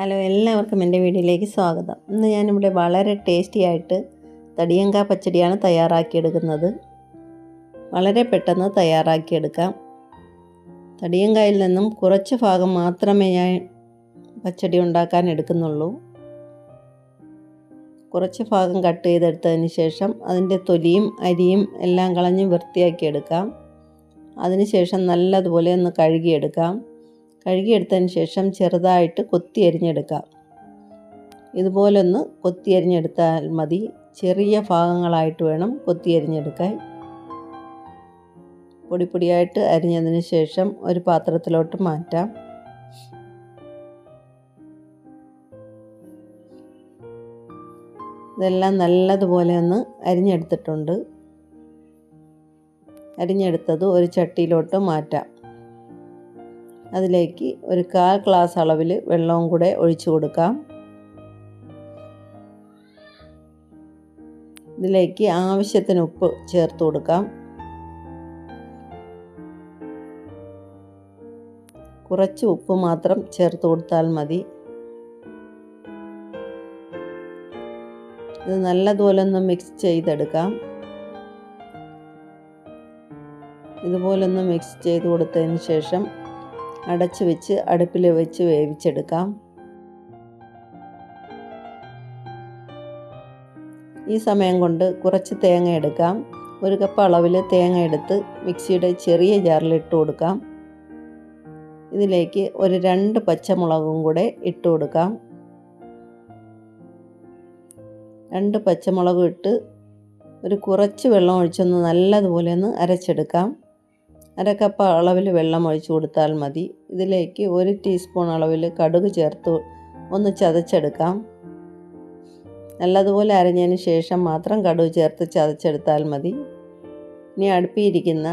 Hello എല്ലാവർക്കും എന്റെ വീഡിയോയിലേക്ക് സ്വാഗതം. ഇന്ന് ഞാനിവിടെ വളരെ ടേസ്റ്റി ആയിട്ട് തടിയങ്ക പച്ചടിയാണ് തയ്യാറാക്കിയെടുക്കുന്നത്. വളരെ പെട്ടെന്ന് തയ്യാറാക്കിയെടുക്കാം. തടിയങ്കായിൽ നിന്നും കുറച്ച് ഭാഗം മാത്രമേ ഞാൻ പച്ചടി ഉണ്ടാക്കാൻ എടുക്കുന്നുള്ളൂ. കുറച്ച് ഭാഗം കട്ട് ചെയ്തെടുത്തതിന് ശേഷം അതിന്റെ തൊലിയും അരിയും എല്ലാം കളഞ്ഞ് വൃത്തിയാക്കിയെടുക്കാം. അതിനുശേഷം നല്ലതുപോലെ ഒന്ന് കഴുകിയെടുക്കാം. കഴുകിയെടുത്തതിന് ശേഷം ചെറുതായിട്ട് കൊത്തി അരിഞ്ഞെടുക്കാം. ഇതുപോലൊന്ന് കൊത്തി അരിഞ്ഞെടുത്താൽ മതി. ചെറിയ ഭാഗങ്ങളായിട്ട് വേണം കൊത്തി അരിഞ്ഞെടുക്കാൻ. പൊടിപ്പൊടിയായിട്ട് അരിഞ്ഞതിന് ശേഷം ഒരു പാത്രത്തിലോട്ട് മാറ്റാം. ഇതെല്ലാം നല്ലതുപോലെ ഒന്ന് അരിഞ്ഞെടുത്തിട്ടുണ്ട്. അരിഞ്ഞെടുത്തത് ഒരു ചട്ടിയിലോട്ട് മാറ്റാം. അതിലേക്ക് ഒരു കാൽ ഗ്ലാസ് അളവിൽ വെള്ളവും കൂടെ ഒഴിച്ചു കൊടുക്കാം. ഇതിലേക്ക് ആവശ്യത്തിന് ഉപ്പ് ചേർത്ത് കൊടുക്കാം. കുറച്ച് ഉപ്പ് മാത്രം ചേർത്ത് കൊടുത്താൽ മതി. ഇത് നല്ലതുപോലെ ഒന്ന് മിക്സ് ചെയ്തെടുക്കാം. ഇതുപോലൊന്ന് മിക്സ് ചെയ്ത് കൊടുത്തതിന് ശേഷം അടച്ചു വെച്ച് അടുപ്പിൽ വെച്ച് വേവിച്ചെടുക്കാം. ഈ സമയം കൊണ്ട് കുറച്ച് തേങ്ങ എടുക്കാം. ഒരു കപ്പ് അളവിൽ തേങ്ങ എടുത്ത് മിക്സിയുടെ ചെറിയ ജാറിൽ ഇട്ട് കൊടുക്കാം. ഇതിലേക്ക് ഒരു രണ്ട് പച്ചമുളകും കൂടെ ഇട്ട് കൊടുക്കാം. രണ്ട് പച്ചമുളകും ഇട്ട് ഒരു കുറച്ച് വെള്ളം ഒഴിച്ചൊന്ന് നല്ലതുപോലെ ഒന്ന് അരച്ചെടുക്കാം. അര കപ്പ് അളവിൽ വെള്ളം ഒഴിച്ചു കൊടുത്താൽ മതി. ഇതിലേക്ക് ഒരു ടീസ്പൂൺ അളവിൽ കടുക് ചേർത്ത് ഒന്ന് ചതച്ചെടുക്കാം. നല്ലതുപോലെ അരഞ്ഞതിന് ശേഷം മാത്രം കടുക് ചേർത്ത് ചതച്ചെടുത്താൽ മതി. ഇനി അടുപ്പിയിരിക്കുന്ന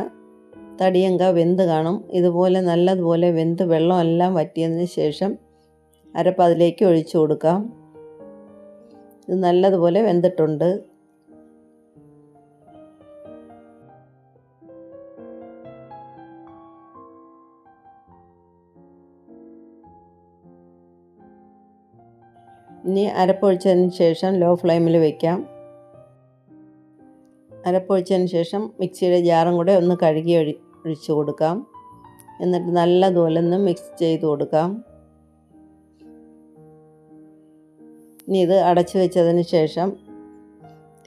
തടിയങ്ക വെന്ത് കാണും. ഇതുപോലെ നല്ലതുപോലെ വെന്ത് വെള്ളമെല്ലാം വറ്റിയതിന് ശേഷം അരപ്പ് അതിലേക്ക് ഒഴിച്ചു കൊടുക്കാം. ഇത് നല്ലതുപോലെ വെന്തിട്ടുണ്ട്. ഇനി അരപ്പൊഴിച്ചതിന് ശേഷം ലോ ഫ്ലെയിമിൽ വയ്ക്കാം അരപ്പൊഴിച്ചതിന് ശേഷം മിക്സിയുടെ ജാറും കൂടെ ഒന്ന് കഴുകി ഒഴി ഒഴിച്ചു കൊടുക്കാം. എന്നിട്ട് നല്ലതുപോലെ ഒന്ന് മിക്സ് ചെയ്ത് കൊടുക്കാം. ഇനി ഇത് അടച്ചു വെച്ചതിന് ശേഷം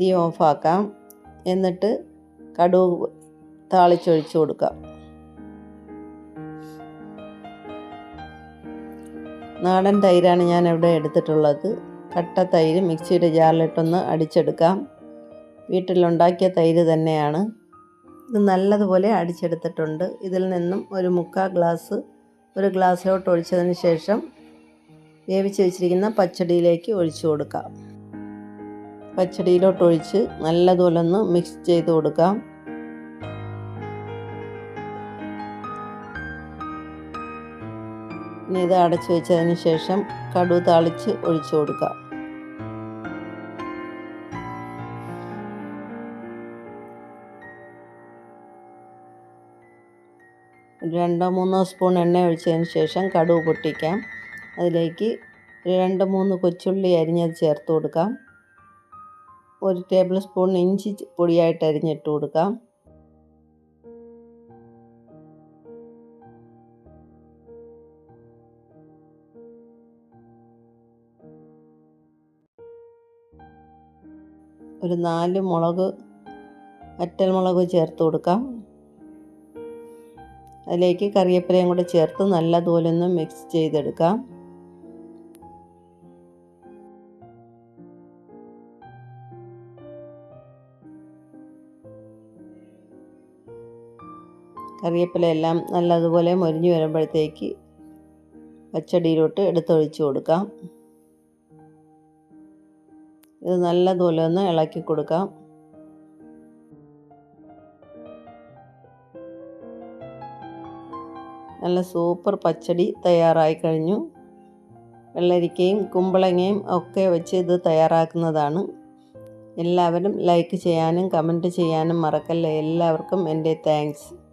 തീ ഓഫാക്കാം എന്നിട്ട് കടുക് താളിച്ചൊഴിച്ചു കൊടുക്കാം. നാടൻ തൈരാണ് ഞാൻ ഇവിടെ എടുത്തിട്ടുള്ളത്. കട്ട തൈര് മിക്സിയുടെ ജാറിലിട്ടൊന്ന് അടിച്ചെടുക്കാം. വീട്ടിലുണ്ടാക്കിയ തൈര് തന്നെയാണ്. ഇത് നല്ലതുപോലെ അടിച്ചെടുത്തിട്ടുണ്ട്. ഇതിൽ നിന്നും ഒരു മുക്കാൽ ഗ്ലാസ് ഒരു ഗ്ലാസ്സിലോട്ട് ഒഴിച്ചതിന് ശേഷം വേവിച്ച് വെച്ചിരിക്കുന്ന പച്ചടിയിലേക്ക് ഒഴിച്ചു കൊടുക്കാം. പച്ചടിയിലോട്ട് ഒഴിച്ച് നല്ലതുപോലെ ഒന്ന് മിക്സ് ചെയ്ത് കൊടുക്കാം. ഇത് അടച്ചു വെച്ചതിന് ശേഷം കടു താളിച്ച് ഒഴിച്ചു കൊടുക്കുക രണ്ടോ മൂന്നോ സ്പൂൺ എണ്ണ ഒഴിച്ചതിന് ശേഷം കടുവ് പൊട്ടിക്കാം. അതിലേക്ക് രണ്ട് മൂന്ന് കൊച്ചുള്ളി അരിഞ്ഞത് ചേർത്ത് കൊടുക്കാം. ഒരു ടേബിൾ സ്പൂൺ ഇഞ്ചി പൊടിയായിട്ട് അരിഞ്ഞിട്ട് കൊടുക്കാം. ഒരു നാല് മുളക് വറ്റൽ മുളക് ചേർത്ത് കൊടുക്കാം. അതിലേക്ക് കറിവേപ്പിലയും കൂടെ ചേർത്ത് നല്ലതുപോലെ ഒന്ന് മിക്സ് ചെയ്തെടുക്കാം. കറിവേപ്പില എല്ലാം നല്ലതുപോലെ മൊരിഞ്ഞു വരുമ്പോഴത്തേക്ക് പച്ചടിയിലോട്ട് എടുത്തൊഴിച്ച് കൊടുക്കാം. ഇത് നല്ലതുപോലെ ഒന്ന് ഇളക്കി കൊടുക്കാം. നല്ല സൂപ്പർ പച്ചടി തയ്യാറായി കഴിഞ്ഞു. വെള്ളരിക്കയും കുമ്പളങ്ങയും ഒക്കെ വെച്ച് ഇത് തയ്യാറാക്കുന്നതാണ്. എല്ലാവരും ലൈക്ക് ചെയ്യാനും കമന്റ് ചെയ്യാനും മറക്കല്ലേ. എല്ലാവർക്കും എന്റെ താങ്ക്സ്.